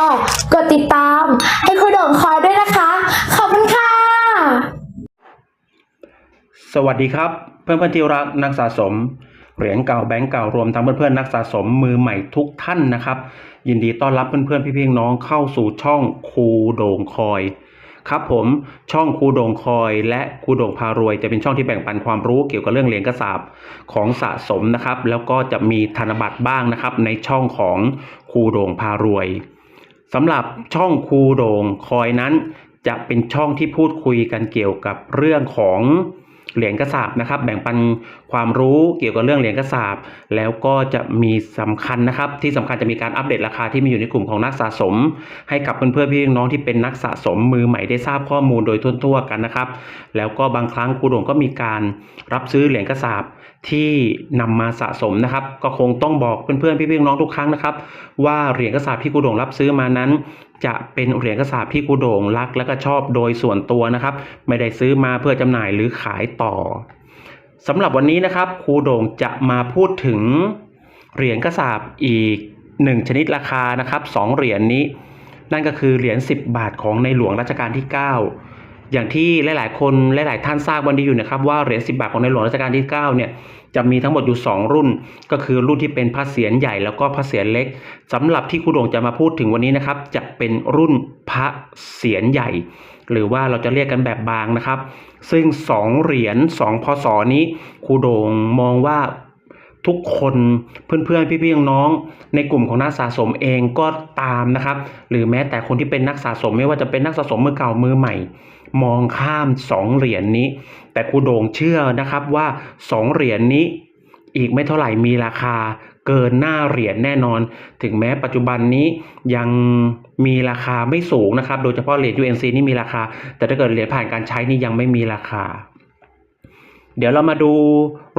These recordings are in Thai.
ร์ กดติดตาม ให้ครูโด่งคอยด้วยนะคะ ขอบคุณค่ะ สวัสดีครับ เพื่อนเพื่อนที่รักนักสะสม เหรียญเก่าแบงก์เก่ารวมทั้งเพื่อนเพื่อนนักสะสมมือใหม่ทุกท่านนะครับ ยินดีต้อนรับเพื่อนเพื่อนๆพี่น้องเข้าสู่ช่องครูโด่งคอยครับผมช่องครูโด่งคอยและครูโด่งพารวย จะเป็นช่องที่แบ่งปันความรู้เกี่ยวกับเรื่องเหรียญกระสาบของสะสมนะครับ แล้วก็จะมีธนบัตรบ้างนะครับ ในช่องของครูโด่งพารวย สำหรับช่องครูโด่งคอยนั้น จะเป็นช่องที่พูดคุยกันเกี่ยวกับเรื่องของเหรียญกระสาบนะครับ แบ่งปันความรู้เกี่ยวกับเรื่องเหรียญกระสาบแล้วก็จะมีสำคัญนะครับ ที่สำคัญจะมีการอัปเดตราคาที่มีอยู่ในกลุ่มของนักสะสม ให้กับเพื่อนๆพี่น้องที่เป็นนักสะสมมือใหม่ได้ทราบข้อมูลโดยทั่วๆกันนะครับ แล้วก็บางครั้งครูโด่งก็มีการรับซื้อเหรียญกระสาบ ที่นำมาสะสมนะครับ ก็คงต้องบอกเพื่อนๆพี่ๆน้องๆทุกครั้งนะครับ ว่าเหรียญกระสาบที่ครูโด่งรับซื้อมานั้น จะเป็นเหรียญกระสาบที่ครูโด่งรัก และก็ชอบโดยส่วนตัวนะครับ ไม่ได้ซื้อมาเพื่อจำหน่ายหรือขายต่อสำหรับวันนี้นะครับครูโด่งจะมาพูดถึงเหรียญกระสาบอีกหนึ่งชนิดราคานะครับสองเหรียญนี้ นั่นก็คือเหรียญ10 บาทของในหลวงรัชกาลที่ 9 อย่างที่หลาย ๆ คนหลาย ๆ ท่านทราบวันนี้อยู่นะครับว่าเหรียญ10 บาทของในหลวงรัชกาลที่ 9 เนี่ยจะมีทั้งหมดอยู่ 2 รุ่น ก็คือรุ่นที่เป็นพระเศียรใหญ่แล้วก็พระเศียรเล็กสำหรับที่ครูโด่งจะมาพูดถึงวันนี้นะครับ จะเป็นรุ่นพระเศียรใหญ่ หรือว่าเราจะเรียกกันแบบบางนะครับ ซึ่ง 2 เหรียญ2พศนี้ครูโด่งมองว่าทุกคนเพื่อนๆพี่ๆน้องๆในกลุ่มของนักสะสมเองก็ตามนะครับ หรือแม้แต่คนที่เป็นนักสะสมไม่ว่าจะเป็นนักสะสมมือเก่ามือใหม่ มองข้ามสองเหรียญนี้ แต่ครูโด่งเชื่อนะครับว่าสองเหรียญนี้อีกไม่เท่าไหร่มีราคาเกินหน้าเหรียญแน่นอน ถึงแม้ปัจจุบันนี้ยังมีราคาไม่สูงนะครับ โดยเฉพาะเหรียญ UNC นี่มีราคา แต่ถ้าเกิดเหรียญผ่านการใช้นี่ยังไม่มีราคา เดี๋ยวเรามาดู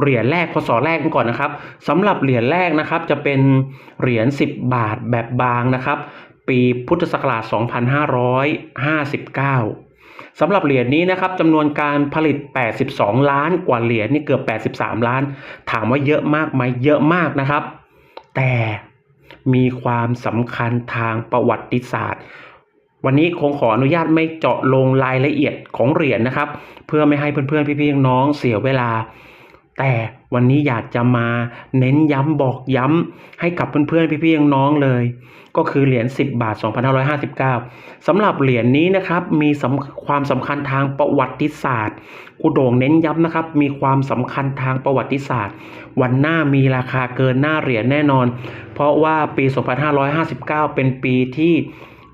เหรียญแรกพศแรกกันก่อนนะครับสำหรับเหรียญแรกนะครับจะเป็นเหรียญ 10 บาทแบบบางนะครับ ปีพุทธศักราช 2559 สำหรับเหรียญนี้นะครับจำนวนการผลิต 82 ล้านกว่าเหรียญนี่เกือบ 83 ล้าน ถามว่าเยอะมากไหมเยอะมากนะครับ แต่มีความสำคัญทางประวัติศาสตร์ วันนี้คงขออนุญาตไม่เจาะลงรายละเอียดของเหรียญนะครับ เพื่อไม่ให้เพื่อนๆพี่ๆน้องเสียเวลา แต่วันนี้อยากจะมาเน้นย้ำบอกย้ำให้กับเพื่อนๆพี่ๆน้องๆเลย ก็คือเหรียญ10 บาท 2559สำหรับเหรียญนี้นะครับมีความสำคัญทางประวัติศาสตร์ครูโด่งเน้นย้ำนะครับ มีความสำคัญทางประวัติศาสตร์ วันหน้ามีราคาเกินหน้าเหรียญแน่นอน เพราะว่าปี 2559 เป็นปีที่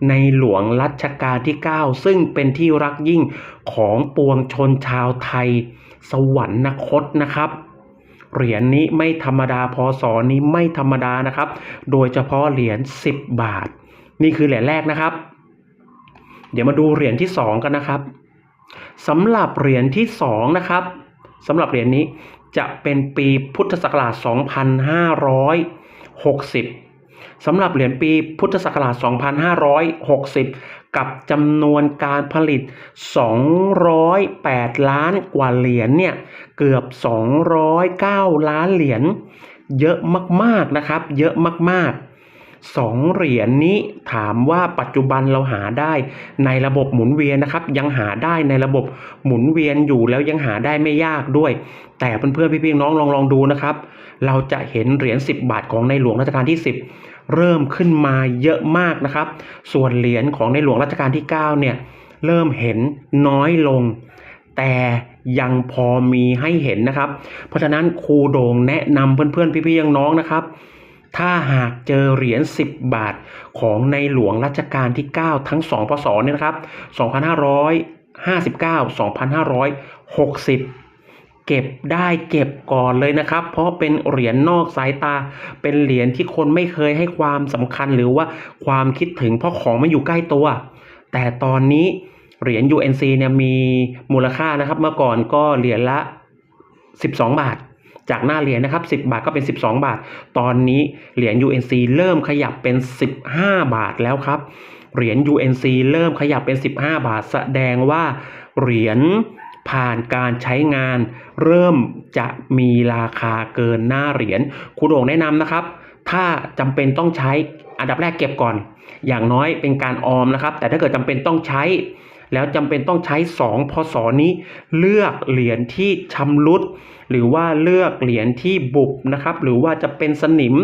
ในหลวงรัชกาลที่ 9 ซึ่งเป็นที่รักยิ่งของปวงชนชาวไทย สวรรคตนะครับเหรียญนี้ไม่ธรรมดาพศนี้ไม่ธรรมดานะครับ โดยเฉพาะเหรียญ10 บาท นี่คือเหรียญแรกนะครับ เดี๋ยวมาดูเหรียญที่ 2 กันนะครับสำหรับเหรียญที่ 2 นะครับสำหรับเหรียญนี้จะเป็นปีพุทธศักราช 2560สำหรับเหรียญปีพุทธศักราช 2560 กับจำนวนการผลิต 208 ล้านกว่าเหรียญเนี่ยเกือบ 209 ล้านเหรียญเยอะมากๆนะครับ เยอะมากๆสองเหรียญนี้ถามว่าปัจจุบันเราหาได้ในระบบหมุนเวียนนะครับ ยังหาได้ในระบบหมุนเวียนอยู่แล้วยังหาได้ไม่ยากด้วย แต่เพื่อนๆพี่ๆน้องลองลองดูนะครับ เราจะเห็นเหรียญ10 บาทของในหลวงรัชกาลที่ 10 เริ่มขึ้นมาเยอะมากนะครับ ส่วนเหรียญของในหลวงรัชกาลที่9เนี่ยเริ่มเห็นน้อยลง แต่ยังพอมีให้เห็นนะครับ เพราะฉะนั้นครูโด่งแนะนำเพื่อนๆพี่ๆน้องๆนะครับ ถ้าหากเจอเหรียญ 10 บาทของในหลวงรัชกาลที่ 9 ทั้ง 2 พศเนี่ยนะครับ 2559 2560 เก็บได้เก็บก่อนเลยนะครับ เพราะเป็นเหรียญนอกสายตา เป็นเหรียญที่คนไม่เคยให้ความสำคัญหรือว่าความคิดถึงเพราะของมันอยู่ใกล้ตัว แต่ตอนนี้เหรียญ UNC เนี่ยมีมูลค่านะครับ เมื่อก่อนก็เหรียญละ 12 บาท จากหน้าเหรียญนะครับ 10 บาทก็เป็น 12 บาท ตอนนี้เหรียญ UNC เริ่มขยับเป็น 15 บาทแล้วครับ เหรียญ UNC เริ่มขยับเป็น 15 บาท แสดงว่าเหรียญ ผ่านการใช้งาน เริ่มจะมีราคาเกินหน้าเหรียญคุณโด่งแนะนำนะครับ ถ้าจำเป็นต้องใช้อันดับแรกเก็บก่อน อย่างน้อยเป็นการออมนะครับ แต่ถ้าเกิดจำเป็นต้องใช้ แล้วจำเป็นต้องใช้2พศนี้ เลือกเหรียญที่ชำรุด หรือว่าเลือกเหรียญที่บุบนะครับ หรือว่าจะเป็นสนิม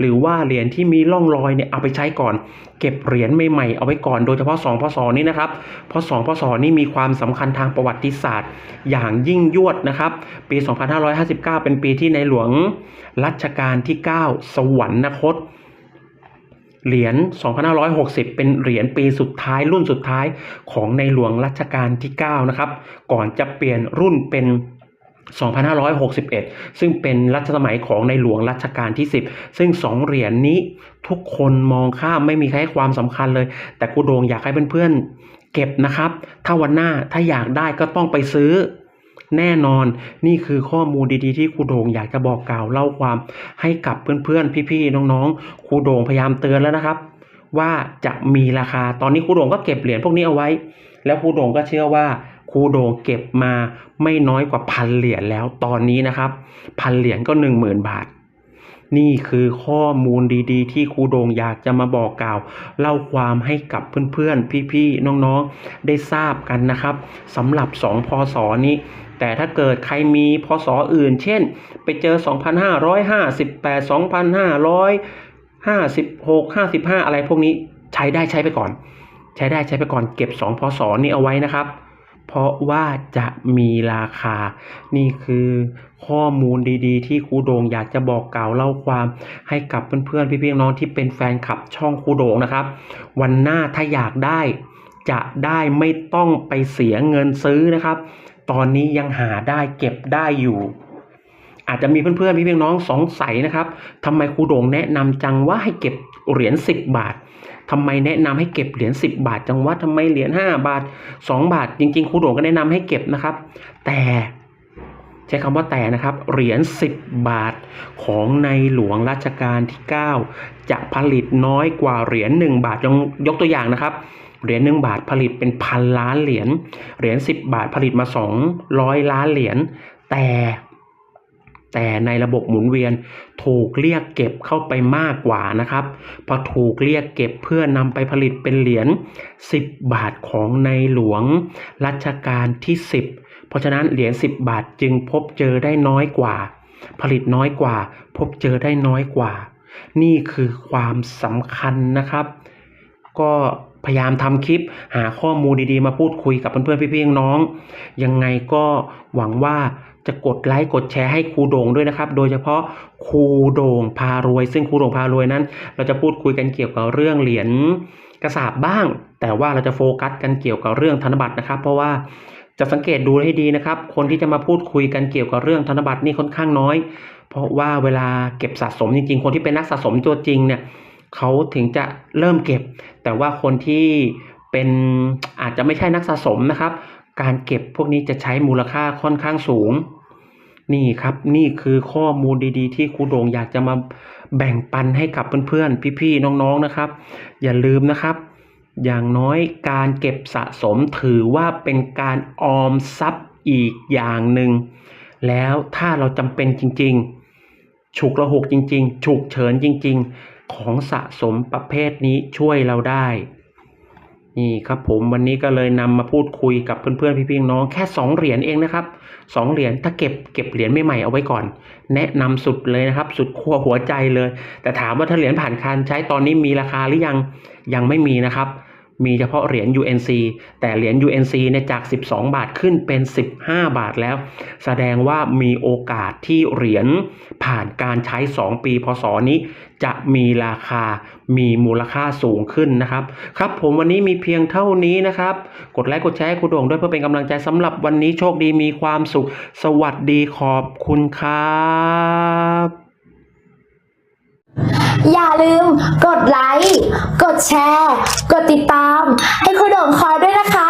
หรือว่าเหรียญที่มีร่องรอยเนี่ยเอาไปใช้ก่อน เก็บเหรียญใหม่ๆเอาไว้ก่อน โดยเฉพาะ2พศนี้นะครับเพราะ2พศนี้มีความสำคัญทางประวัติศาสตร์ อย่างยิ่งยวดนะครับ ปี 2559 เป็นปีที่ในหลวงรัชกาลที่ 9 สวรรคต เหรียญ 2560 เป็นเหรียญปีสุดท้ายรุ่นสุดท้ายของในหลวงรัชกาลที่ 9 นะครับ ก่อนจะเปลี่ยนรุ่นเป็น 2561 ซึ่งเป็นรัชสมัยของในหลวงรัชกาลที่ 10 ซึ่ง 2 เหรียญนี้ทุกคนมองข้ามไม่มีใครให้ความสำคัญเลย แต่กูโดงอยากให้เพื่อนๆเก็บนะครับ ถ้าวันหน้าถ้าอยากได้ก็ต้องไปซื้อ แน่นอน นี่คือข้อมูลดีๆที่ครูโดงอยากจะบอกกล่าวเล่าความให้กับเพื่อนๆ พี่ๆ น้องๆ ครูโดงพยายามเตือนแล้วนะครับ ว่าจะมีราคา ตอนนี้ครูโดงก็เก็บเหรียญพวกนี้เอาไว้ แล้วครูโดงก็เชื่อว่าครูโดงเก็บมาไม่น้อยกว่าพันเหรียญแล้วตอนนี้นะครับ พันเหรียญก็หนึ่งหมื่นบาท นี่คือข้อมูลดีๆ ที่ครูโดงอยากจะมาบอกกล่าว เล่าความให้กับเพื่อนๆ พี่ๆ น้องๆ ได้ทราบกันนะครับสำหรับ 2 พศนี้ แต่ถ้าเกิดใครมีพศอื่น เช่น ไปเจอ 2,558 2,556 55 อะไรพวกนี้ใช้ได้ใช้ไปก่อน ใช้ได้ใช้ไปก่อนเก็บ 2 พศนี้เอาไว้นะครับ เพราะว่าจะมีราคา นี่คือข้อมูลดีๆ ที่ครูโดงอยากจะบอกกล่าวเล่าความให้กับเพื่อนๆพี่ๆน้องที่เป็นแฟนคลับช่องครูโดงนะครับ วันหน้าถ้าอยากได้ จะได้ไม่ต้องไปเสียเงินซื้อนะครับ ตอนนี้ยังหาได้เก็บได้อยู่อาจจะมีเพื่อนๆพี่ๆน้องสงสัยนะครับทำไมครูโดงแนะนำจังว่าให้เก็บเหรียญ10 บาท ทำไมแนะนำให้เก็บเหรียญ10 บาท จังว่าทำไมเหรียญ5 บาท 2 บาท จริง ๆครูโดงก็แนะนำให้เก็บนะครับ แต่ใช้คำว่าแต่นะครับ เหรียญ 10 บาทของในหลวงรัชกาลที่ 9 จะผลิตน้อยกว่าเหรียญ1บาทยกยกตัวอย่างนะครับเหรียญ1บาทผลิตเป็นพันล้านเหรียญเหรียญ10 บาทผลิตมา 200 ล้านเหรียญแต่ แต่ในระบบหมุนเวียนถูกเรียกเก็บเข้าไปมากกว่านะครับพอถูกเรียกเก็บเพื่อนำไปผลิตเป็นเหรียญ10 บาทของในหลวงรัชกาลที่ 10 เพราะฉะนั้นเหรียญ10 บาทจึงพบเจอได้น้อยกว่า ผลิตน้อยกว่า พบเจอได้น้อยกว่า นี่คือความสำคัญนะครับ ก็พยายามทำคลิปหาข้อมูลดีๆ มาพูดคุยกับเพื่อนๆพี่ๆน้องๆยังไงก็หวังว่า จะกดไลค์กดแชร์ให้ครูโด่งด้วยนะครับ โดยเฉพาะครูโด่งพารวย ซึ่งครูโด่งพารวยนั้น เราจะพูดคุยกันเกี่ยวกับเรื่องเหรียญกระสาบบ้าง แต่ว่าเราจะโฟกัสกันเกี่ยวกับเรื่องธนบัตรนะครับ เพราะว่าจะสังเกตดูให้ดีนะครับ คนที่จะมาพูดคุยกันเกี่ยวกับเรื่องธนบัตรนี่ค่อนข้างน้อย เพราะว่าเวลาเก็บสะสมจริงๆ คนที่เป็นนักสะสมตัวจริงเนี่ยเขาถึงจะเริ่มเก็บ แต่ว่าคนที่เป็นอาจจะไม่ใช่นักสะสมนะครับ การเก็บพวกนี้จะใช้มูลค่าค่อนข้างสูง นี่ครับนี่คือข้อมูลดีๆ ที่ครูโด่งอยากจะมาแบ่งปันให้กับเพื่อนๆ พี่ๆ น้องๆนะครับ อย่าลืมนะครับ อย่างน้อยการเก็บสะสมถือว่าเป็นการออมทรัพย์อีกอย่างหนึ่งแล้วถ้าเราจำเป็นจริง ๆ ฉุกระหกจริง ๆ ฉุกเฉินจริง ๆ ของสะสมประเภทนี้ช่วยเราได้ นี่ครับผมวันนี้ก็เลยนำมาพูดคุยกับเพื่อนๆพี่ๆน้องแค่สองเหรียญเองนะครับสองเหรียญถ้าเก็บเก็บเหรียญใหม่ๆเอาไว้ก่อน แนะนำสุดเลยนะครับ สุดขั้วหัวใจเลย แต่ถามว่าถ้าเหรียญผ่านการใช้ตอนนี้มีราคาหรือยังยังไม่มีนะครับ มีเฉพาะเหรียญ UNC แต่เหรียญ UNC เนี่ยจาก 12 บาทขึ้นเป็น 15 บาทแล้ว แสดงว่ามีโอกาสที่เหรียญผ่านการใช้ 2 ปีพศนี้ จะมีราคา มีมูลค่าสูงขึ้นนะครับ ครับผมวันนี้มีเพียงเท่านี้นะครับ กดไลค์กดแชร์คุณโด่งด้วยเพื่อเป็นกำลังใจสำหรับวันนี้โชคดีมีความสุข สวัสดีขอบคุณครับ อย่าลืมกดไลค์ กดแชร์ กดติดตาม ให้คุณโด่งคอยด้วยนะคะ